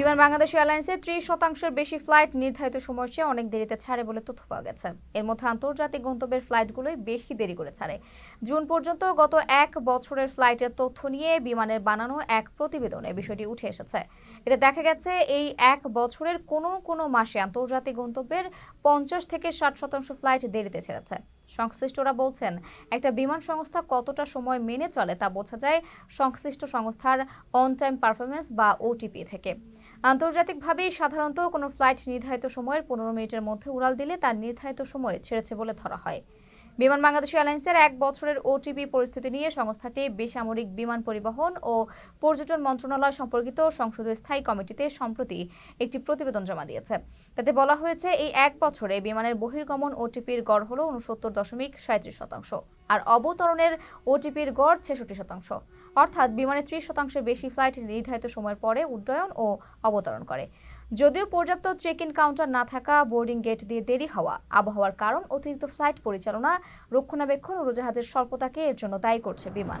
বিমান বাংলাদেশ এয়ারলাইন্সের ত্রিশ শতাংশের বেশি ফ্লাইট নির্ধারিত সময়ের চেয়ে অনেক দেরিতে ছাড়ে বলে তথ্য পাওয়া গেছে। এর মধ্যে আন্তর্জাতিক গন্তব্যের ফ্লাইটগুলোই বেশি দেরি করে ছাড়ে। জুন পর্যন্ত গত এক বছরের ফ্লাইটের তথ্য নিয়ে বিমানের বানানো এক প্রতিবেদনে বিষয়টি উঠে এসেছে। এতে দেখা গেছে, এই এক বছরের কোনো কোনো মাসে আন্তর্জাতিক গন্তব্যের পঞ্চাশ থেকে ষাট শতাংশ ফ্লাইট দেরিতে ছেড়েছে। সংশ্লিষ্টরা বলছেন, একটা বিমান সংস্থা কতটা সময় মেনে চলে তা বোঝা যায় সংশ্লিষ্ট সংস্থার অন টাইম পারফরমেন্স বা ওটিপি থেকে। আন্তর্জাতিকভাবে সাধারণত কোনো ফ্লাইট নির্ধারিত সময়ের পনেরো মিনিটের মধ্যে উড়াল দিলে তার নির্ধারিত সময় ছেড়েছে বলে ধরা হয়। বিমান বাংলাদেশ এয়ারলাইন্সের এক বছরের ওটিপি পরিস্থিতি নিয়ে সংস্থাটি বেসামরিক বিমান পরিবহন ও পর্যটন মন্ত্রণালয় সম্পর্কিত সংসদীয় স্থায়ী কমিটিতে সম্প্রতি একটি প্রতিবেদন জমা দিয়েছে। তাতে বলা হয়েছে, এই এক বছরে বিমানের বহির্গমন ওটিপির গড় হল উনসত্তর দশমিক সাঁত্রিশ শতাংশ আর অবতরণের ওটিপির গড় ছেষট্টি শতাংশ। অর্থাৎ বিমানে ত্রিশ শতাংশের বেশি ফ্লাইট নির্ধারিত সময়ের পরে উড্ডয়ন ও অবতরণ করে। যদিও পর্যাপ্ত চেক ইন কাউন্টার না থাকা বোর্ডিং গেট দিয়ে দেরি হওয়া আবহাওয়ার কারণ, অতিরিক্ত ফ্লাইট পরিচালনা, রক্ষণাবেক্ষণ উড়োজাহাজের স্বল্পতাকে এর জন্য দায়ী করছে বিমান।